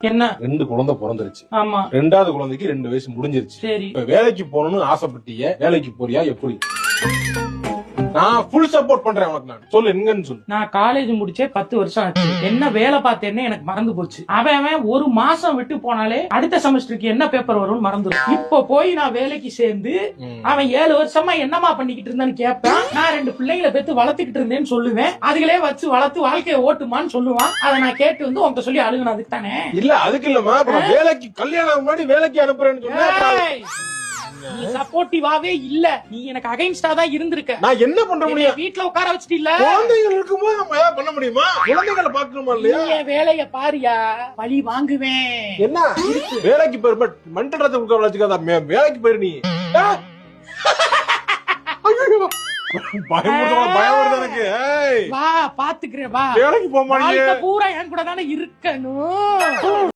என்ன? ரெண்டு குழந்தை பிறந்துருச்சு. ஆமா. ரெண்டாவது குழந்தைக்கு ரெண்டு வயசு முடிஞ்சிருச்சு. சரி. இப்ப வேலைக்கு போகணும்னு ஆசைப்பட்டீங்க வேலைக்கு போறியா எப்படி? நான் ஃபுல் சப்போர்ட் பண்றேன் உனக்கு நான். சொல்லு எங்கன்னு சொல்லு. நான் காலேஜ் முடிச்சே பத்து வருஷம் ஆச்சு. என்ன வேலை பார்த்தேன்னு எனக்கு மறந்து போச்சு. அவன் அவன் ஒரு மாசம் விட்டு போனாலே அடுத்த செமஸ்டருக்கு என்ன பேப்பர் வரும்னு மறந்துடும் இப்போ போய் நான் வேலைக்கு சேர்ந்து அவன் ஏழு வருஷமா என்னமா பண்ணிக்கிட்டு இருந்தான்னு கேட்பான். நான் ரெண்டு பிள்ளைங்களை பெத்து வளர்த்துக்கிட்டு இருந்தேன்னு சொல்லுவேன். அதுகளே வச்சு வளர்த்து வாழ்க்கையை ஓட்டுமான்னு சொல்லுவான். அதை நான் கேட்டு வந்து உன்கிட்ட சொல்லி அழுகணும் அதுக்கு தானே? இல்ல அதுக்கு நான் வேலைக்கு கல்யாணம் முன்னாடி வேலைக்கு அனுப்புறேன்னு சொன்னா சப்போர்ட்டிவாவே இல்ல. நீ எனக்கு அகைன்ஸ்டா தான் இருந்திருக்க. நான் என்ன பண்ண முடியும்? வீட்ல உட்கார வச்சிட்டு இல்ல. குழந்தைகள் இருக்கும்போது நம்ம ஏதாவது பண்ண முடியுமா? குழந்தைகளை பாக்கணுமா இல்லையா? என் வேலைய பாரியா. பழி வாங்குவேன். என்ன? வேலைக்கு போயிரு பட் மண்டலத்தை கொடுக்க வச்சுக்காத வேலைக்கு போயிரு நீ. வா பாத்துக்கிறேன் வா. வேலைக்கு போக மாட்டீங்க வாழ்க்கை பூரா என் கூட தானே இருக்கணும்.